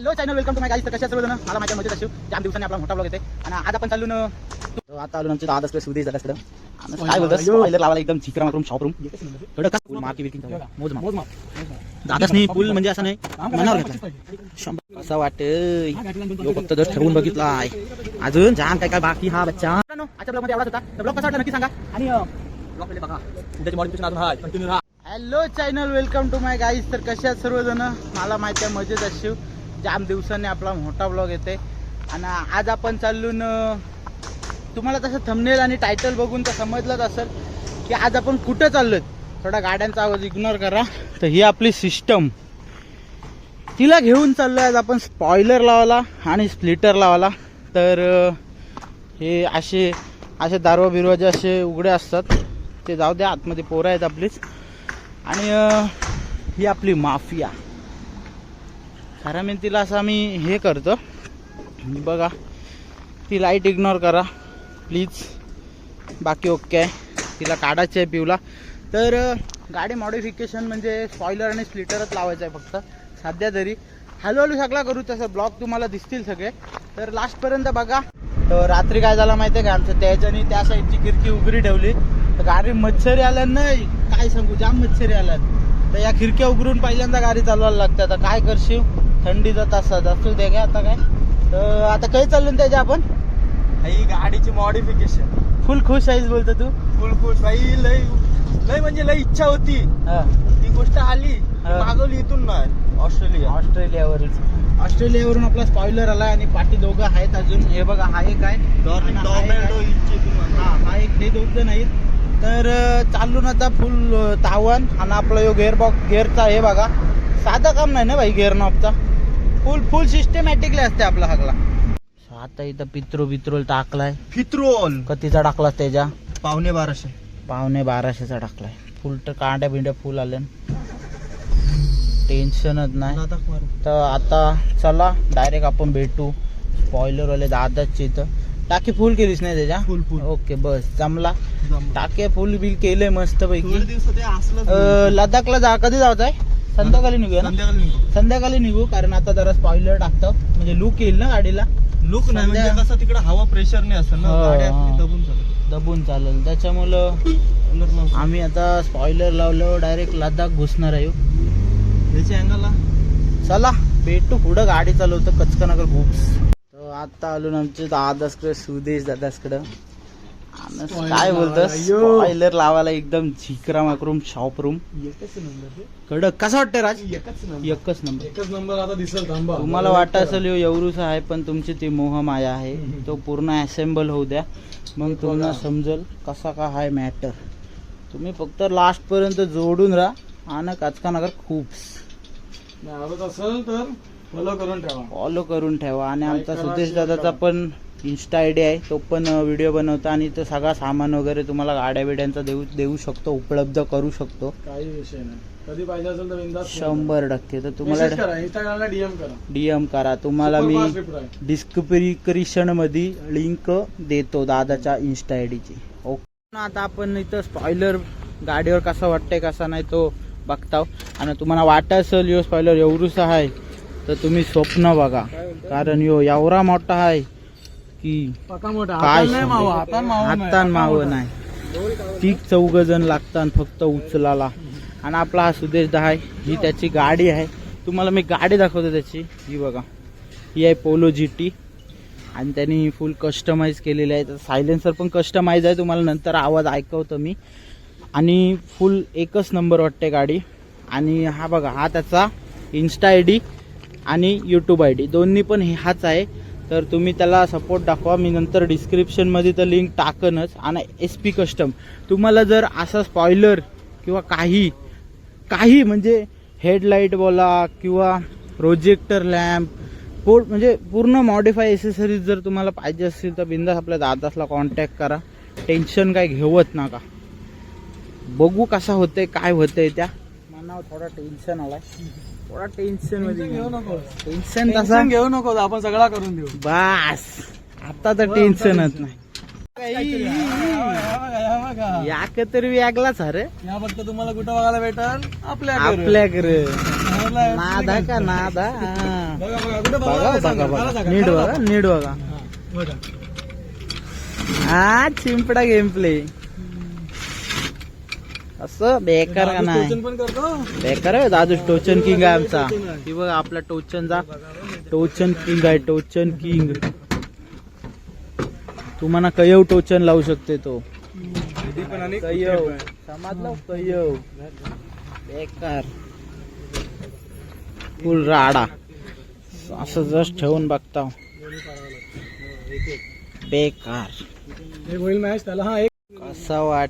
Hello channel welcome to my guys तर कशा सर्व जण मला माझ्या मजेत असेल जाम दिवसांनी आपला मोठा ब्लॉग येते आणि आज आपण चाललो ना आता आलो ना आमच्या दादा असलं सुदेश दादा असलं काय बोलतो स्पॉइलर लावायला एकदम झिकरा मारून शॉप रूम थोडं का? फुल मार्की विकिंग मोज मोज दादाच नाही फुल म्हणजे असं नाही मनावर घेतला शंभर असं वाटत यो फक्त जर ठरवून बघितला आहे अजून जाम काय काय बाकी हा बच्चा. आजच्या एवढाच होता. तर ब्लॉग कसा वाटला नक्की सांगा. आणि ब्लॉग पहिले बघा. उद्याची मॉडिफिकेशन अजून हा कंटिन्यू राहा. Hello channel welcome to my guys तर कशा सर्वजण? मला माहिती आहे मजेत अशिव जाम दिवसांनी आपला मोठा ब्लॉग येते आणि आज आपण चालून तुम्हाला तसं थंबनेल आणि टायटल बघून तर समजलंच असेल की आज आपण कुठं चाललोय. थोडा गाड्यांचा आवाज इग्नोर करा. तर ही आपली सिस्टम तिला घेऊन चाललो आज आपण स्पॉयलर लावला आणि स्प्लिटर लावला तर हे असे असे दारवा बिरवाजे असे उघडे असतात. ते जाऊ द्या आतमध्ये पोरं आहेत आपलीच. आणि ही आपली माफिया. खऱ्या मेहनतीला असं आम्ही हे करतो. म्हणजे बघा ती लाइट इग्नोर करा. प्लीज बाकी ओके आहे. तिला काढायची आहे पिऊला. तर गाडी मॉडिफिकेशन म्हणजे स्पॉयलर आणि स्प्लिटरच लावायचं आहे फक्त. सध्या तरी. हळूहळू सगळा करू तसं ब्लॉग तुम्हाला दिसतील सगळे. तर लास्टपर्यंत बघा. तर रात्री काय झालं माहिती आहे का आमचं? त्याच्यानी त्या साईडची खिडकी उघडी ठेवली. तर गाडी मच्छरी आल्या नाही काय सांगू? जाम मच्छरी आल्यात. तर या खिडक्या उघडून पहिल्यांदा गाडी चालवायला लागते आता काय करशील? थंडीचा तासात असू दे का आता काय? तर आता काही चाललो ना त्याच्या आपण? ही गाडीची मॉडिफिकेशन फुल खुश आहेस बोलतो तू? फुल खुश. बाई लय लय म्हणजे लय इच्छा होती. हा. ती गोष्ट आली. हा. मागवली इथून नाही ऑस्ट्रेलिया. ऑस्ट्रेलियावरच. ऑस्ट्रेलियावरून आपला स्पॉइलर आलाय आणि पाठी दोघं आहेत अजून. हे बघा हा एक आहे. हा एक हा एक दोघ जण आहेत. तर चालून आता फुल अं, तावण आणि आपलं यो गेअर बॉक्स गेअरचा हे बघा. साधं काम नाही ना भाई गेअर नॉबचा फुल फुल सिस्टमॅटिकली असते आपला सगळा आता इथं पित्रो बित्रोल टाकलाय. फित्रोल? कतीचा टाकला त्याच्या? पावणे बाराशे. पावणे बाराशेचा टाकलाय. फुल तर कांड्या बिंड्या फुल आल्या टेन्शनच नाही. तर आता चला डायरेक्ट आपण भेटू. स्पॉइलरवाले दादाची इथं. टाकी फुल केलीस नाही त्याच्या? फुल फुल ओके बस. जमला. टाके फुल बिल केले मस्त पैकी दिवस ते असलं लडाखला जा कधी जायचं आहे संध्याकाळी निघूया ना? संध्याकाळी निघू. संध्याकाळी निघू कारण आता जरा स्पॉइलर टाकतं. म्हणजे लुक येईल ना गाडीला? लुक नाही म्हणजे संध्या- कसं तिकडे हवा प्रेशर नाही असं ना हो, गाडी हो. आपली दबून चालत दबून चालेल. त्याच्यामुळं. आम्ही आता स्पॉइलर लावल्यावर डायरेक्ट लडाख घुसणार आहे अँगलला चला भेटू. पुढं गाडी चालवतो. कचकनगर तर आता आलो ना आमचे दादासकडे सुदेश दादासकडं. काय बोलतो स्पॉइलर लावायला एकदम झिकरा माकरूम शॉप रूम. एकच नंबर कडक. कसं वाटतं राज? एकच नंबर. एकच नंबर. एकच नंबर आता दिसेल थांबा. तुम्हाला वाटत असेल यो एवढूसा आहे पण तुमची ती मोहमाया आहे. तो पूर्ण असेंबल होऊ द्या. मग तुम्हाला समजेल कसा का हाय मॅटर तुम्ही फक्त लास्ट पर्यंत जोडून राहा आणि काचकानगर खूप आवडत असेल तर फॉलो करून ठेवा. फॉलो करून ठेवा. आणि आमचा सुदेश दादाचा. पण इन्स्टा आय डी आहे तो पण व्हिडिओ बनवतो आणि तो सगळा सामान वगैरे तुम्हाला गाड्या बिड्यांचा देऊ देऊ शकतो उपलब्ध करू शकतो. काही विषय नाही. कधी पाहिजे असेल तर शंभर टक्के. तर तुम्हाला करा इंस्टाग्रामला डीएम करा. डीएम करा. तुम्हाला मी Superfast reply. डिस्क्रिप्शनमध्ये लिंक देतो दादाच्या इन्स्टा आय डीची ओके आता आपण इथं स्पॉइलर गाडीवर कसा वाटतंय कसा नाही तो बघताव. आणि तुम्हाला वाटत असेल यो स्पॉइलर एवढूसा आहे तर तुम्ही स्वप्न बघा. कारण यो एवढा मोठा आहे की काय हातानं मावा नाही. तीक चौघ जण लागतात फक्त उचलाला. आणि आपला हा सुदेश दहा ही त्याची गाडी आहे. तुम्हाला मी गाडी दाखवतो त्याची. ही बघा. ही आहे पोलो जी टी आणि त्यांनी फुल कस्टमाइज केलेली आहे. सायलेन्सर पण कस्टमाइज आहे. तुम्हाला नंतर आवाज ऐकवतो मी. आणि फुल एकच नंबर वाटते गाडी. आणि हा बघा हा त्याचा इन्स्टा आय डी आणि यूट्यूब आय डी दोन्ही पण हाच आहे. तर तुम्ही त्याला सपोर्ट दाखवा. मी नंतर डिस्क्रिप्शनमध्ये तर लिंक टाकनच. आणि एस पी कस्टम तुम्हाला जर असा स्पॉयलर किंवा काही काही म्हणजे हेडलाईट बोला किंवा प्रोजेक्टर लॅम्प पो म्हणजे पूर्ण मॉडिफाय एसेसरीज जर तुम्हाला पाहिजे असतील तर बिंदास आपल्या दादासला कॉन्टॅक्ट करा. टेन्शन काय घेवत नका. बघू कसा होतंय काय होतंय त्या. मनावर थोडा टेन्शन आलाय. थोडा टेन्शनमध्ये घेऊ नको टेन्शन तसा? घेऊ नको आपण सगळा करून देऊ. बास. आता तर टेन्शनच नाही. या बघा याक तर वेगलाच अरे. या फक्त तुम्हाला कुठं बघायला भेटल? आपल्या आपल्याकडे. नादा का नादा? हा. बघा बघा बघा. नीट बघा. नीट हा, बघा. हा चिंपडा गेम प्ले असं बेकार का नाही? टोचन पण करतो. बेकार आहे दादू टोचन किंग आहे आमचा. ती बघा आपला टोचनचा टोचन किंग आहे टोचन किंग. तुम्हाला कयव टोचन लावू शकते तो. कयव. समजलं कयव. बेकार. फुल राडा. असं जस्ट ठेवून बघता. बेकार. एक होईल मॅच त्याला हा एक कसा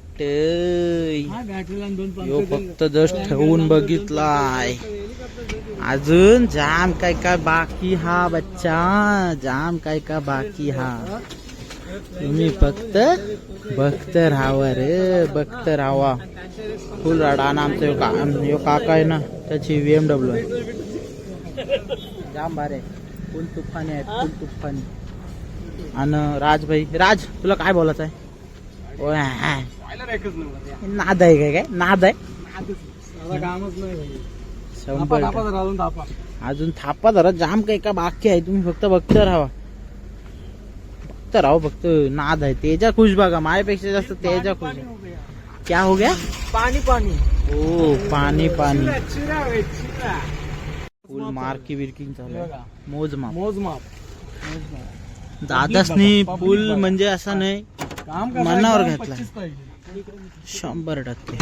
दोन यो फक्त जस्ट ठेवून बघितलाय. अजून जाम काय काय बाकी हा बच्चा. जाम काय का बाकी हा. तुम्ही फक्त बघत राहावा रे बघत राहावा. फुल राडा आमचा यो का यो काका आहे ना त्याची बीएमडब्ल्यू आहे. जाम भारी आहे. फुल तुफानी आहे फुल तुफानी. आणि राज भाई राज तुला काय बोलायचं आहे ओय, हा. Spoiler एकच नंबर नाद आहे काय काय? नाद आहे? कामच नाही. अजून थापा. जरा जाम काही का बाकी आहे. तुम्ही फक्त बघत राहा. बघत राहा फक्त नाद आहे. तेजा खुश बघा माझ्यापेक्षा जास्त तेजा खुश आहे. क्या हो गया? पाणी पाणी. ओ पाणी पाणी. फुल मार्की बिरकिंग चालू. मोजमाप. मोजमाप. दादासनी फुल. म्हणजे असं नाही. मनावर एकदम घेतलाय. 25 पाहिजे. शंभर टक्के.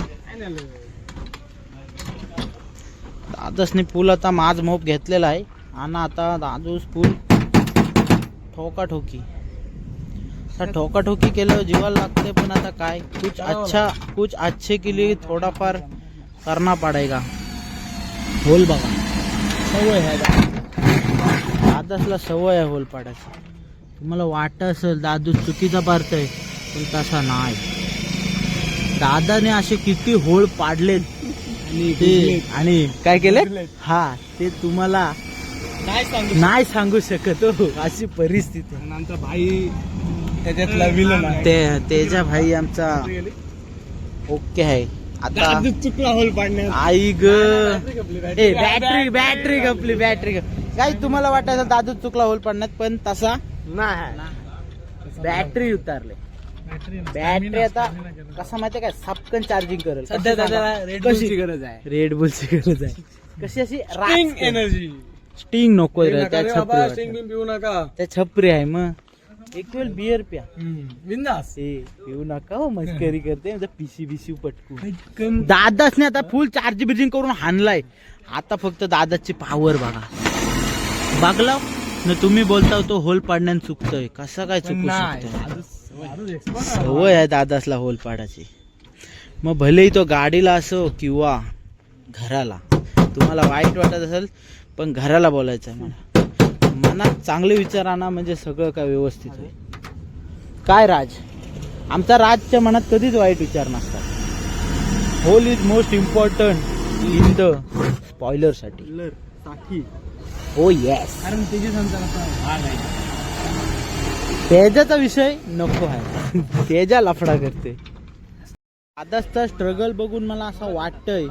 दादासनी पूल आता माझ मोप घेतलेला आहे. आणि आता दादूस पूल ठोका ठोकी आता ठोका ठोकी केलं जीवाला लागते पण आता काय? कुछ अच्छा कुछ अच्छे के लिए थोडाफार करना पडेगा. होल बघा सवय आहे दादासला सवय आहे होल पाडायची. तुम्हाला वाटत असेल दादू चुकीचा पाडतोय. पण तसा नाही. दादाने असे किती होळ पाडलेत. आणि ते आणि काय केले. हा ते तुम्हाला काय सांगू नाही सांगू शकत हो अशी परिस्थिती. आमचा भाई त्याच्यातला विलन आहे. ते तेजा भाई आमचा ओके आहे. आता दादू चुकला होल पाडण्यात. आई ग. Battery battery. ए बॅटरी बॅटरी गपली बॅटरी काही तुम्हाला वाटायचं दादू चुकला होल पाडण्यात पण तसा नाही. बॅटरी उतारले. बॅटरी आता कसा माहितीये काय? सपकन चार्जिंग करेल. सध्या त्याला रेड कशी? गरज आहे. रेड बुलची गरज आहे. कशी अशी स्टिंग एनर्जी स्टिंग नको त्या छपरी. स्टिंग बिन पिऊ नका. त्या छपरी आहे मग. एक वेळ बियर प्या. बिंदास. ए पिऊ नका हो मस्करी करते. पिशी बिशी पटकू दादासने आता फुल चार्ज बिर्जिंग करून हाणलाय. आता फक्त दादाची पावर बघा. बघला न तुम्ही बोलता तो होल पाडण्यात चुकतोय. कसं काय चुकू शकतोय? सवय आहे दादासला होल पाडायची. मग भलेही तो गाडीला असो किंवा घराला तुम्हाला वाईट वाटत असेल पण घराला बोलायचं आहे मला. मनात चांगले विचार आणा म्हणजे सगळं काय व्यवस्थित होईल. काय राज? आमचा राजच्या मनात कधीच वाईट विचार नसतात. Hole is most important in the स्पॉइलरसाठी. साखी हो येस कारण त्याची तेजाचा विषय नको आहे. तेजा लफडा करते. आताचा स्ट्रगल बघून मला असं वाटतंय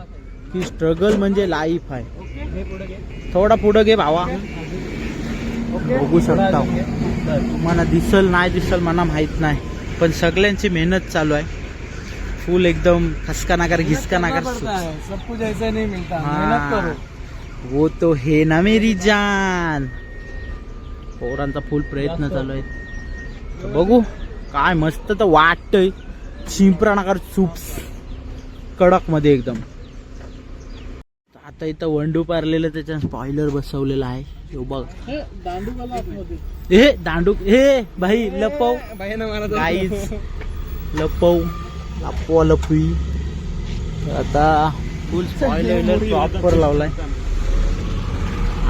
की स्ट्रगल म्हणजे लाईफ आहे. थोडा पुढं घे भावा. बघू शकता. तुम्हाला दिसल नाही दिसल मला माहीत नाही. पण सगळ्यांची मेहनत चालू आहे. फुल एकदम खसका नाकार घिसका नाकार सब कुछ ऐसा नहीं मिलता हाँ. मेहनत करो. वो तो हे ना मेरी जान. पोरांचा फुल प्रयत्न चालू आहे. तर बघू. काय मस्त तर वाटतंय. शिंपरा नकार सूप्स. कडकमध्ये एकदम. आता इथं वंडू पारलेलं त्याच्या स्पॉइलर बसवलेला आहे. हे बघ. हे मला दांडू हे भाई लपव. बाई गाईज लपव लपवा. लपवी आता फुल स्पॉइलर प्रॉपर लावलाय.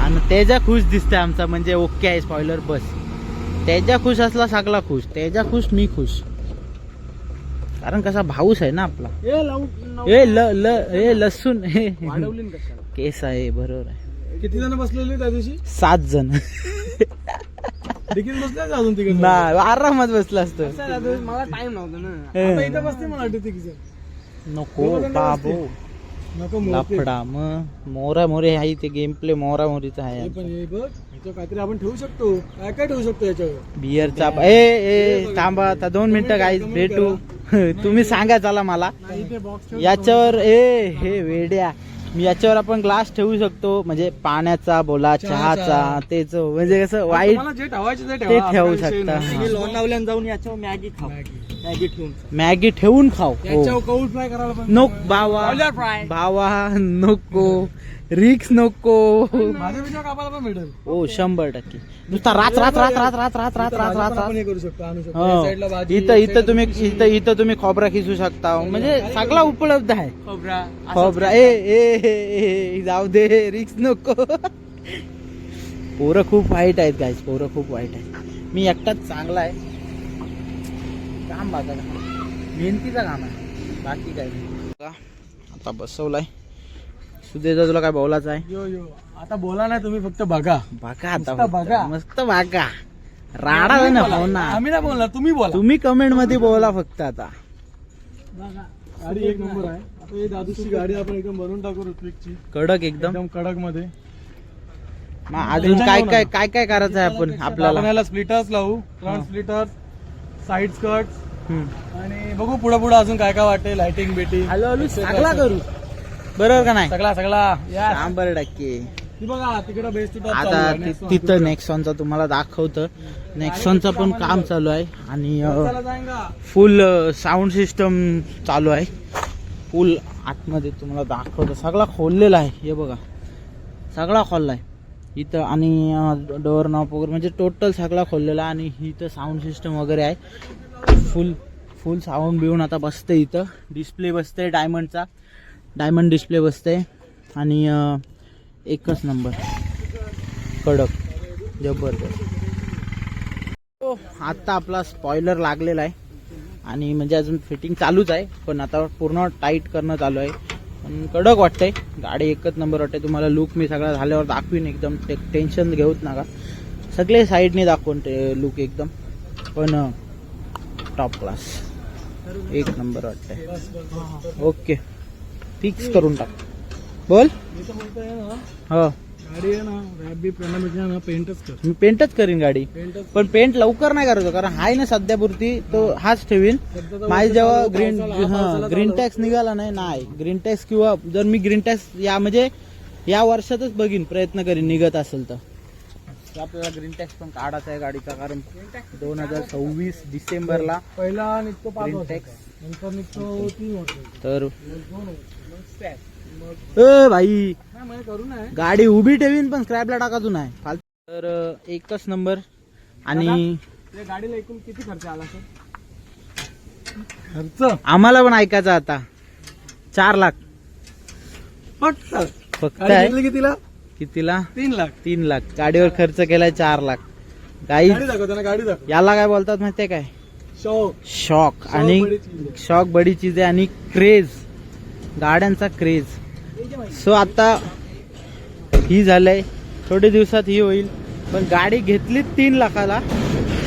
आणि त्याच्या खुश दिसतंय आमचा म्हणजे ओके आहे स्पॉइलर बस. तेजा खुश असला सगळा खुश तेजा खुश मी खुश. कारण कसा भाऊस आहे ना आपला. ए ए ल ल ए लसूण हे केस आहे बरोबर आहे. किती जण बसलेले त्या दिवशी? सात जण. बसले अजून तिकडे आरामात बसला असतो. मला टाइम नव्हता ना. आता इथं बसते मला वाटतं नको बाबू. नको. लफडा मग मोरा मोरे आहे ते गेम प्ले मोरा मोरीचा हे आहे पण हे बघ काहीतरी आपण ठेवू शकतो. काय काय ठेवू शकतो याच्यावर? बियरचा ए ए थांबा आता दोन मिनिटं गाईज भेटू. तुम्ही सांगा चला मला. बॉक्स याच्यावर ए हे वेड्या. मी याच्यावर आपण ग्लास ठेवू शकतो म्हणजे पाण्याचा बोला चहाचा. तेच म्हणजे कसं वाईट तुम्हाला जे ठेवायचे ते ते ठेवा ठेवू आपला विषय शकता. नाही. जाऊन याच्यावर मॅगी खाऊ मॅगी. ठेवून मॅगी ठेवून खाऊ हो. याच्यावर कौल फ्राय करायला पण नको fry. भावा नको रिक्स नको. माझ्या विचार कापायला पण भेटेल. ओ शंभर टक्के. नुसता रात रात रात रात रात रात रात इथं रात रात. आपण हे करू शकतो आणू शकतो. हो. या साईडला भाजी, इथं या इथं तुम्ही. इथं इथं तुम्ही खोबरा खिसू शकता. म्हणजे सगळा उपलब्ध आहे. खोबरा खोबरा. ए ए ए, ए जाऊ दे. रिक्स नको. पोरं खूप वाईट आहेत गाईज पोरं खूप वाईट आहेत. मी एकटाच चांगला आहे. काम बघा मेहनतीचं काम आहे. बाकी काय नाही. बघा, आता बसवलाय. सुदेजा तुला काय बोलायचं आहे? यो यो. आता बोला ना तुम्ही फक्त बघा. बघा आता फक्त. बघा. मस्त बघा. राडा आहे ना ना. आम्ही नाही बोलणार तुम्ही बोला. तुम्ही कमेंटमध्ये बोला फक्त आता. गाडी एक नंबर आहे. आता ही दादूची गाडी आपण एकदम बनवून टाकू ऋत्विकची कडक एकदम. एकदम कडकमध्ये मग अजून काय काय काय काय करायचं आहे आपण आपल्याला? याला स्प्लिटर्स लावू. हा. फ्रंट स्प्लिटर्स साईड स्कर्ट हम्म. आणि बघू पुढे पुढे अजून काय काय वाटते लाइटिंग बेटिंग हॅलो हॅलो सगळा करू. बरोबर का नाही? सगळा सगळा. या शंभर टक्के. बघा तिकडे बेस्ट टू आता ति- तिथं नेक्सॉनचा तुम्हाला दाखवतं. नेक्सॉनचं पण काम चालू आहे. आणि फुल साऊंड सिस्टम चालू आहे. फुल आतमध्ये तुम्हाला दाखवतं. सगळा खोललेला आहे. हे बघा. सगळा खोलला आहे. इथं आणि डोअर नॉप वगैरे म्हणजे टोटल सगळा खोललेला आहे. आणि इथं साऊंड सिस्टम वगैरे आहे. फुल फुल साऊंड बिऊन आता बसते इथं. डिस्प्ले बसते डायमंडचा डायमंड डिस्प्ले बसते. आणि एकच नंबर. कडक. जबरदस्त. हो आता आपला स्पॉयलर लागलेला आहे. आणि म्हणजे अजून फिटिंग चालूच आहे. पण आता पूर्ण टाईट करणं चालू आहे. पण कडक वाटतंय. गाडी एकच नंबर वाटते तुम्हाला लुक मी सगळा झाल्यावर दाखवीन एकदम. ते टेन्शन घेऊच नका. सगळे साईडने दाखवून ते लुक एकदम. पण टॉप क्लास एक नंबर वाटतंय. ओके. फिक्स करून टाक. बोल? हो. गाडी आहे ना रॅप बी पेना ना पेंटच कर मी पेंटच करीन गाडी. पेंटच पण पेंट लवकर नाही करायचो कारण हाय ना सध्यापुरती तो हाच ठेवीन. माझी जेव्हा ग्रीन हा ग्रीन टॅक्स निघाला नाही नाही. ग्रीन टॅक्स किंवा जर मी ग्रीन टॅक्स या म्हणजे या वर्षातच बघीन प्रयत्न करीन निघत असेल तर. तर आपल्याला ग्रीन टॅक्स पण काढायचा आहे गाडीचा कारण दोन हजार सव्वीस डिसेंबरला पहिला निघतो पाच ग्रीन वर्ष टॅक्स नंतर निघतो तीन वर्ष. तर दोन ए भाई. नाही करू नाही गाडी उभी ठेवीन पण स्क्रॅपला टाकायचो नाही फालतू. तर एकच नंबर आणि या गाडीला एकूण किती खर्च आला सर खर्च? आम्हाला पण ऐकायचं आता. चार लाख. फक्त? फक्त आहे. कितीला? कितीला? तीन लाख. तीन लाख. गाडीवर खर्च केलाय चार लाख. गाई गाडी दाखव त्यांना गाडी दाखव. याला काय बोलतात माहितीये काय? शौक. शॉक आणि. शॉक बडी चीज आहे. आणि क्रेज गाड्यांचा क्रेज. सो आता ही झालंय. थोडे दिवसात ही होईल. पण गाडी घेतली तीन लाखाला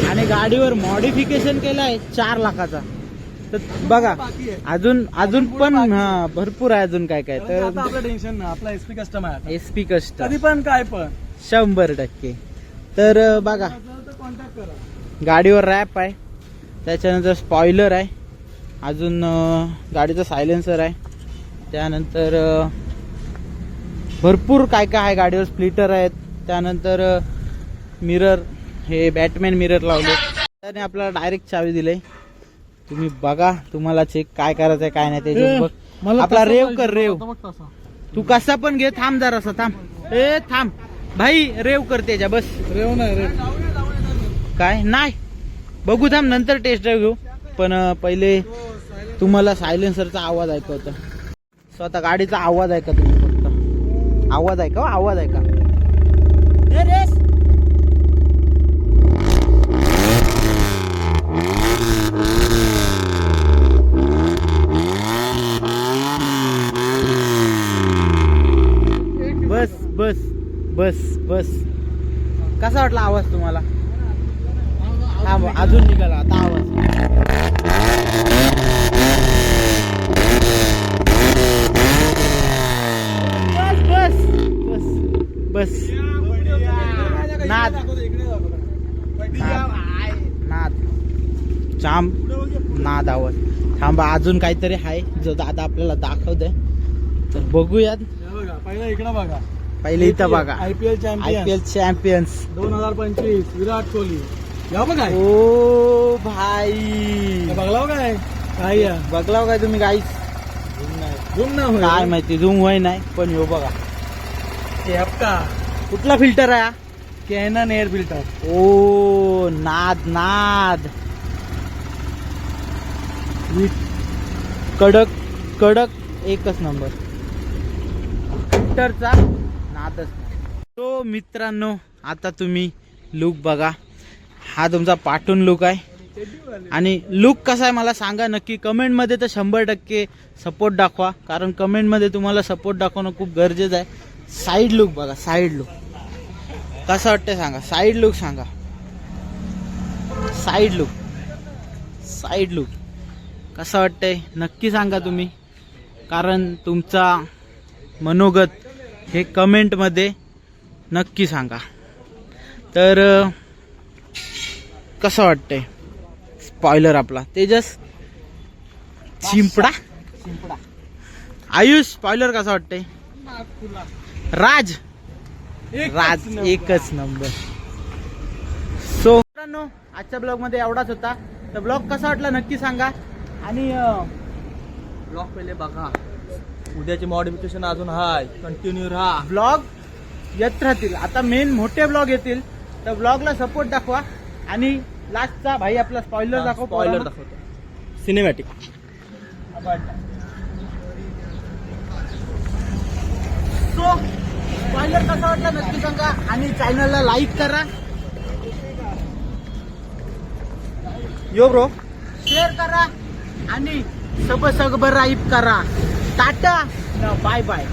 आणि गाडीवर मॉडिफिकेशन केलंय चार लाखाचा. तर बघा आहे अजून अजून पण हा भरपूर आहे अजून काय काय तर आपलं टेन्शन ना आपला एसपी कस्टमर आहे. एस पी कस्ट कधी पण काय पण. शंभर टक्के. तर बघा. गाडीवर रॅप आहे. त्याच्यानंतर स्पॉइलर आहे. अजून गाडीचं सायलेन्सर आहे. त्यानंतर भरपूर काय काय आहे गाडीवर स्प्लिटर आहेत. त्यानंतर मिरर हे बॅटमॅन मिरर लावले. त्याने आपल्याला डायरेक्ट चावी दिले. तुम्ही बघा तुम्हाला चेक काय करायचं काय नाही ते आपला रेव कर रेव. तू कसा पण घे थांब जरासा थांब. ए थांब. भाई रेव कर त्याच्या बस. रेव नाही रे काय? नाही. बघू थांब नंतर टेस्ट ड्राईव्ह घेऊ. पण पहिले तुम्हाला सायलेन्सरचा आवाज ऐकवतो. सो आता गाडीचा आवाज ऐका तुम्ही फक्त? आवाज ऐका हो, आवाज ऐका. बस बस बस बस. कसा वाटला आवाज तुम्हाला? अजून निघाला. आता आवाज. बस. नाद. नाद. जाम नाद आवाज थांबा अजून काहीतरी आहे. जो दादा आपल्याला दाखवतोय. तर बघूयात. बघा पहिला इकडे बघा. पहिले इथं बघा IPL I champion P L champions दोन हजार पंचवीस. विराट कोहली. या बघा. ओ भाई. बघला काय? काय बघलाव काय तुम्ही गाईस झूम. काय माहिती झूम होय नाही. पण यो बघा. हे हप्ता कुठला फिल्टर आहे हा? कॅनन एअर फिल्टर ओ नाद नाद. कडक कडक एकच नंबर फिल्टरचा नादच तो मित्रांनो आता तुम्ही लुक बघा. हा तुमचा पाठून लुक आहे. आणि लुक कसा आहे मला सांगा. नक्की कमेंटमध्ये तर शंभर टक्के सपोर्ट दाखवा. कारण कमेंटमध्ये तुम्हाला सपोर्ट दाखवणं खूप गरजेचं आहे. साईड लुक बघा साईड लुक कसं वाटतंय सांगा? साईड लुक सांगा. साईड लुक साईड लुक कसं वाटतंय? नक्की सांगा तुम्ही. कारण तुमचा मनोगत हे कमेंटमध्ये नक्की सांगा. तर कसं वाटतंय? स्पॉइलर आपला. तेजस चिंपडा? चिंपडा. आयुष स्पॉइलर कसा वाटतंय? राज. राज एकच नंबर. सो मित्रांनो आजच्या ब्लॉगमध्ये एवढाच होता. तर ब्लॉग कसा वाटला नक्की सांगा. आणि अं, ब्लॉक पहिले बघा. उद्याचे मॉडिफिकेशन अजून हाय. कंटिन्यू राहा. ब्लॉग येत राहतील. आता मेन मोठे ब्लॉग येतील. तर ब्लॉगला सपोर्ट दाखवा. आणि लास्टचा भाई आपला स्पॉइलर दाखव स्पॉइलर. दाखवतो. सिनेमॅटिक सो ट्रॉयलर कसा वाटला नक्की सांगा आणि चॅनलला लाईक करा. यो ब्रो शेअर करा आणि सब सबराईब करा. टाटा. Bye bye